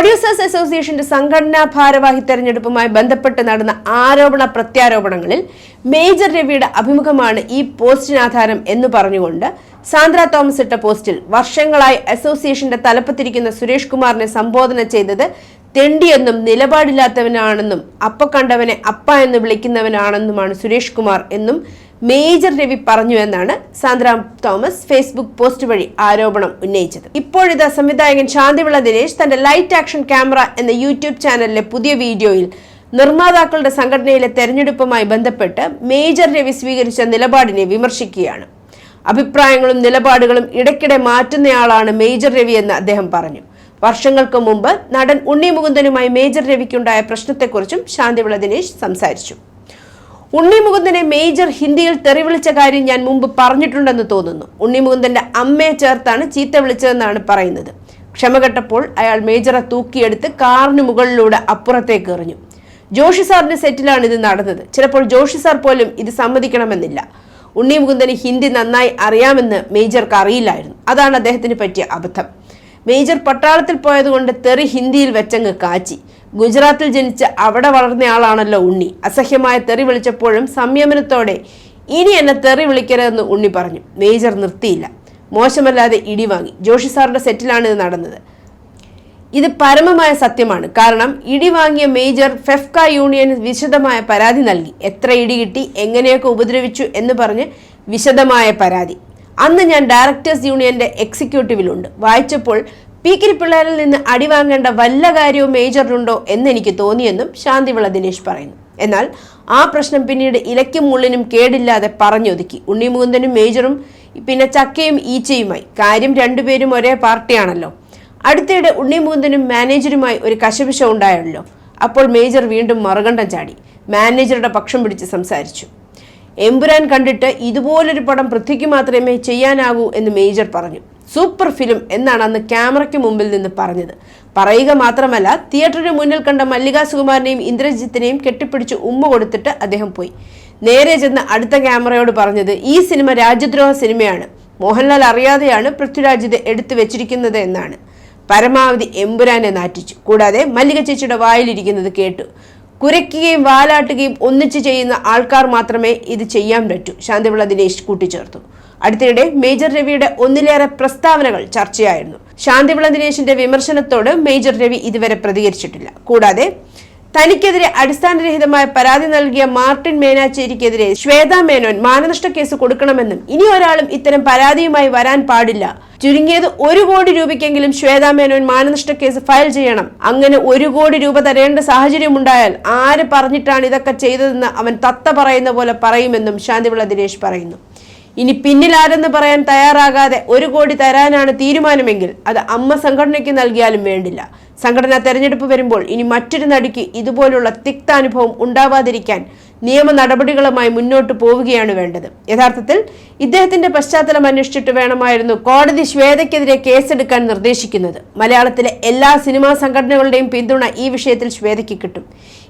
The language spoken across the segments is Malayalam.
പ്രൊഡ്യൂസേഴ്സ് അസോസിയേഷന്റെ സംഘടനാ ഭാരവാഹി തെരഞ്ഞെടുപ്പുമായി ബന്ധപ്പെട്ട് നടന്ന ആരോപണ പ്രത്യാരോപണങ്ങളിൽ മേജർ രവിയുടെ അഭിമുഖമാണ് ഈ പോസ്റ്റിനാധാരം എന്ന് പറഞ്ഞുകൊണ്ട് സാന്ദ്ര തോമസ് ഇട്ട പോസ്റ്റിൽ വർഷങ്ങളായി അസോസിയേഷന്റെ തലപ്പത്തിരിക്കുന്ന സുരേഷ് കുമാറിനെ സംബോധന ചെയ്തത് തെണ്ടിയെന്നും നിലപാടില്ലാത്തവനാണെന്നും അപ്പ കണ്ടവനെ അപ്പ എന്ന് വിളിക്കുന്നവനാണെന്നുമാണ് സുരേഷ് കുമാർ എന്നും മേജർ രവി പറഞ്ഞു എന്നാണ് സാന്ദ്രാം തോമസ് ഫേസ്ബുക്ക് പോസ്റ്റ് വഴി ആരോപണം ഉന്നയിച്ചത്. ഇപ്പോഴിത് സംവിധായകൻ ശാന്തിവിള ദിനേശ് തന്റെ ലൈറ്റ് ആക്ഷൻ ക്യാമറ എന്ന യൂട്യൂബ് ചാനലിലെ പുതിയ വീഡിയോയിൽ നിർമ്മാതാക്കളുടെ സംഘടനയിലെ തെരഞ്ഞെടുപ്പുമായി ബന്ധപ്പെട്ട് മേജർ രവി സ്വീകരിച്ച നിലപാടിനെ വിമർശിക്കുകയാണ്. അഭിപ്രായങ്ങളും നിലപാടുകളും ഇടയ്ക്കിടെ മാറ്റുന്നയാളാണ് മേജർ രവി എന്ന് അദ്ദേഹം പറഞ്ഞു. വർഷങ്ങൾക്ക് മുമ്പ് നടൻ ഉണ്ണി മുകുന്ദനുമായി മേജർ രവിക്കുണ്ടായ പ്രശ്നത്തെക്കുറിച്ചും ശാന്തിവിള ദിനേശ് സംസാരിച്ചു. ഉണ്ണി മുകുന്ദനെ മേജർ ഹിന്ദിയിൽ തെറിവിളിച്ച കാര്യം ഞാൻ മുമ്പ് പറഞ്ഞിട്ടുണ്ടെന്ന് തോന്നുന്നു. ഉണ്ണി മുകുന്ദന്റെ അമ്മയെ ചേർത്താണ് ചീത്ത വിളിച്ചതെന്നാണ് പറയുന്നത്. ക്ഷമകെട്ടപ്പോൾ അയാൾ മേജറെ തൂക്കിയെടുത്ത് കാറിന് മുകളിലൂടെ അപ്പുറത്തേക്ക് എറിഞ്ഞു. ജോഷി സാറിന്റെ സെറ്റിലാണ് ഇത് നടന്നത്. ചിലപ്പോൾ ജോഷി സാർ പോലും ഇത് സമ്മതിക്കണമെന്നില്ല. ഉണ്ണി മുകുന്ദന് ഹിന്ദി നന്നായി അറിയാമെന്ന് മേജർക്ക് അറിയില്ലായിരുന്നു. അതാണ് അദ്ദേഹത്തിന് പറ്റിയ അബദ്ധം. മേജർ പട്ടാളത്തിൽ പോയതുകൊണ്ട് തെറി ഹിന്ദിയിൽ വെച്ചങ്ങ് കാച്ചി. ഗുജറാത്തിൽ ജനിച്ച് അവിടെ വളർന്നയാളാണല്ലോ ഉണ്ണി. അസഹ്യമായ തെറി വിളിച്ചപ്പോഴും സംയമനത്തോടെ ഇനി എന്നെ തെറി വിളിക്കരുതെന്ന് ഉണ്ണി പറഞ്ഞു. മേജർ നിർത്തിയില്ല. മോശമല്ലാതെ ഇടി വാങ്ങി. ജോഷി സാറിന്റെ സെറ്റിലാണ് ഇത് നടന്നത്. ഇത് പരമമായ സത്യമാണ്. കാരണം ഇടി വാങ്ങിയ മേജർ ഫെഫ്ക യൂണിയൻ വിശദമായ പരാതി നൽകി. എത്ര ഇടി കിട്ടി എങ്ങനെയൊക്കെ ഉപദ്രവിച്ചു എന്ന് പറഞ്ഞ് വിശദമായ പരാതി. അന്ന് ഞാൻ ഡയറക്ടേഴ്സ് യൂണിയന്റെ എക്സിക്യൂട്ടീവിലുണ്ട്. വായിച്ചപ്പോൾ പി കിരിപ്പിള്ളേരിൽ നിന്ന് അടി വാങ്ങേണ്ട വല്ല കാര്യവും മേജറിനുണ്ടോ എന്നെനിക്ക് തോന്നിയെന്നും ശാന്തിവിള ദിനേശ് പറയുന്നു. എന്നാൽ ആ പ്രശ്നം പിന്നീട് ഇലയ്ക്കും മുള്ളിനും കേടില്ലാതെ പറഞ്ഞൊതുക്കി. ഉണ്ണിമുകുന്ദനും മേജറും പിന്നെ ചക്കയും ഈച്ചയുമായി. കാര്യം രണ്ടുപേരും ഒരേ പാർട്ടിയാണല്ലോ. അടുത്തിടെ ഉണ്ണിമുകുന്ദനും മാനേജറുമായി ഒരു കശപിശ ഉണ്ടായല്ലോ. അപ്പോൾ മേജർ വീണ്ടും മറുകണ്ഠം ചാടി. മാനേജറുടെ പക്ഷം പിടിച്ച് സംസാരിച്ചു. എമ്പുരാൻ കണ്ടിട്ട് ഇതുപോലൊരു പടം പൃഥ്വിക്ക് മാത്രമേ ചെയ്യാനാകൂ എന്ന് മേജർ പറഞ്ഞു. സൂപ്പർ ഫിലിം എന്നാണ് അന്ന് ക്യാമറയ്ക്ക് മുമ്പിൽ നിന്ന് പറഞ്ഞത്. പറയുക മാത്രമല്ല തിയേറ്ററിന് മുന്നിൽ കണ്ട മല്ലിക സുകുമാരനെയും ഇന്ദ്രജിത്തിനെയും കെട്ടിപ്പിടിച്ച് ഉമ്മ കൊടുത്തിട്ട് അദ്ദേഹം പോയി. നേരെ ചെന്ന് അടുത്ത ക്യാമറയോട് പറഞ്ഞത് ഈ സിനിമ രാജ്യദ്രോഹ സിനിമയാണ്. മോഹൻലാൽ അറിയാതെയാണ് പൃഥ്വിരാജ് ഇത് എടുത്തു വെച്ചിരിക്കുന്നത് എന്നാണ്. പരമാവധി എമ്പുരാനെ നാറ്റിച്ചു. കൂടാതെ മല്ലിക ചേച്ചിയുടെ വായിലിരിക്കുന്നത് കേട്ടു. കുരയ്ക്കുകയും വാലാട്ടുകയും ഒന്നിച്ച് ചെയ്യുന്ന ആൾക്കാർ മാത്രമേ ഇത് ചെയ്യാൻ പറ്റൂ. ശാന്തിവിള ദിനേശ് കൂട്ടിച്ചേർത്തു. അടുത്തിടെ മേജർ രവിയുടെ ഒന്നിലേറെ പ്രസ്താവനകൾ ചർച്ചയായിരുന്നു. ശാന്തിവിള ദിനേശിന്റെ വിമർശനത്തോട് മേജർ രവി ഇതുവരെ പ്രതികരിച്ചിട്ടില്ല. കൂടാതെ തനിക്കെതിരെ അടിസ്ഥാനരഹിതമായ പരാതി നൽകിയ മാർട്ടിൻ മേനാച്ചേരിക്കെതിരെ ശ്വേത മേനോൻ മാനനഷ്ട കേസ് കൊടുക്കണമെന്നും ഇനി ഒരാളും ഇത്തരം പരാതിയുമായി വരാൻ പാടില്ല ചുരുങ്ങിയത് ഒരു കോടി രൂപയ്ക്കെങ്കിലും ശ്വേതാ മേനോൻ മാനനഷ്ട കേസ് ഫയൽ ചെയ്യണം. അങ്ങനെ ഒരു കോടി രൂപ തരേണ്ട സാഹചര്യം ഉണ്ടായാൽ ആര് പറഞ്ഞിട്ടാണ് ഇതൊക്കെ ചെയ്തതെന്ന് അവൻ തത്ത പറയുന്ന പോലെ പറയുമെന്നും ശാന്തിവിള ദിനേശ് പറയുന്നു. ഇനി പിന്നിലാരെന്ന് പറയാൻ തയ്യാറാകാതെ ഒരു കോടി തരാനാണ് തീരുമാനമെങ്കിൽ അത് അമ്മ സംഘടനയ്ക്ക് നൽകിയാലും വേണ്ടില്ല. സംഘടനാ തെരഞ്ഞെടുപ്പ് വരുമ്പോൾ ഇനി മറ്റൊരു നടിക്ക് ഇതുപോലുള്ള തിക്താനുഭവം ഉണ്ടാവാതിരിക്കാൻ നിയമ നടപടികളുമായി മുന്നോട്ട് പോവുകയാണ് വേണ്ടത്. യഥാർത്ഥത്തിൽ ഇദ്ദേഹത്തിന്റെ പശ്ചാത്തലം അന്വേഷിച്ചിട്ട് വേണമായിരുന്നു കോടതി ശ്വേതയ്ക്കെതിരെ കേസെടുക്കാൻ നിർദ്ദേശിക്കുന്നത്. മലയാളത്തിലെ എല്ലാ സിനിമാ സംഘടനകളുടെയും പിന്തുണ ഈ വിഷയത്തിൽ ശ്വേതയ്ക്ക് കിട്ടും.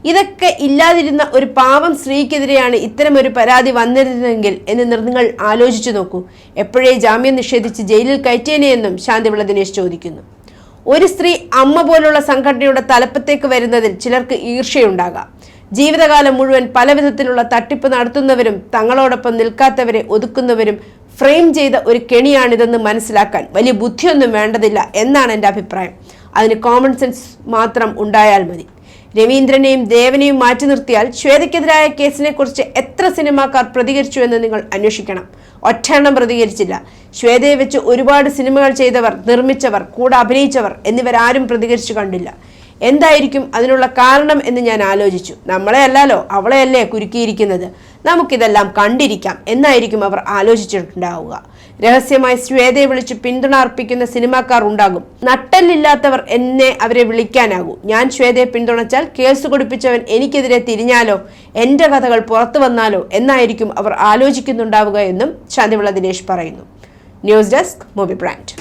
ഇതൊക്കെ ഇല്ലാതിരുന്ന ഒരു പാവം സ്ത്രീക്കെതിരെയാണ് ഒരു പരാതി വന്നിരുന്നതെങ്കിൽ എന്ന് നിങ്ങൾ ആലോചിച്ചു നോക്കൂ. എപ്പോഴേ ജാമ്യം നിഷേധിച്ച് ജയിലിൽ കയറ്റിയനെയെന്നും ശാന്തിവിള ദിനേശ് ചോദിക്കുന്നു. ഒരു സ്ത്രീ അമ്മ പോലുള്ള സംഘടനയുടെ തലപ്പത്തേക്ക് വരുന്നതിൽ ചിലർക്ക് ഈർഷ്യയുണ്ടാകാം. ജീവിതകാലം മുഴുവൻ പല വിധത്തിലുള്ള തട്ടിപ്പ് നടത്തുന്നവരും തങ്ങളോടൊപ്പം നിൽക്കാത്തവരെ ഒതുക്കുന്നവരും ഫ്രെയിം ചെയ്ത ഒരു കെണിയാണിതെന്ന് മനസ്സിലാക്കാൻ വലിയ ബുദ്ധിയൊന്നും വേണ്ടതില്ല എന്നാണ് എന്റെ അഭിപ്രായം. അതിന് കോമൺ സെൻസ് മാത്രം ഉണ്ടായാൽ മതി. രവീന്ദ്രനെയും ദേവനെയും മാറ്റി നിർത്തിയാൽ ശ്വേതയ്ക്കെതിരായ കേസിനെ കുറിച്ച് എത്ര സിനിമാക്കാർ പ്രതികരിച്ചു എന്ന് നിങ്ങൾ അന്വേഷിക്കണം. ഒറ്റണ്ണം പ്രതികരിച്ചില്ല. ശ്വേതയെ വെച്ച് ഒരുപാട് സിനിമകൾ ചെയ്തവർ നിർമ്മിച്ചവർ കൂടെ അഭിനയിച്ചവർ എന്നിവരാരും പ്രതികരിച്ചു കണ്ടില്ല. എന്തായിരിക്കും അതിനുള്ള കാരണം എന്ന് ഞാൻ ആലോചിച്ചു. നമ്മളെ അല്ലല്ലോ അവളെയല്ലേ കുരുക്കിയിരിക്കുന്നത്. നമുക്കിതെല്ലാം കണ്ടിരിക്കാം എന്നായിരിക്കും അവർ ആലോചിച്ചിട്ടുണ്ടാവുക. രഹസ്യമായി ശ്വേതയെ വിളിച്ച് പിന്തുണ അർപ്പിക്കുന്ന സിനിമാക്കാർ ഉണ്ടാകും. നട്ടല്ലില്ലാത്തവർ എന്നെ അവരെ വിളിക്കാനാകൂ. ഞാൻ ശ്വേതയെ പിന്തുണച്ചാൽ കേസ് കൊടുപ്പിച്ചവൻ എനിക്കെതിരെ തിരിഞ്ഞാലോ? എന്റെ കഥകൾ പുറത്തു വന്നാലോ? എന്നായിരിക്കും അവർ ആലോചിക്കുന്നുണ്ടാവുക എന്നും ശാന്തിവിള ദിനേശ് പറയുന്നു. News desk movie brand.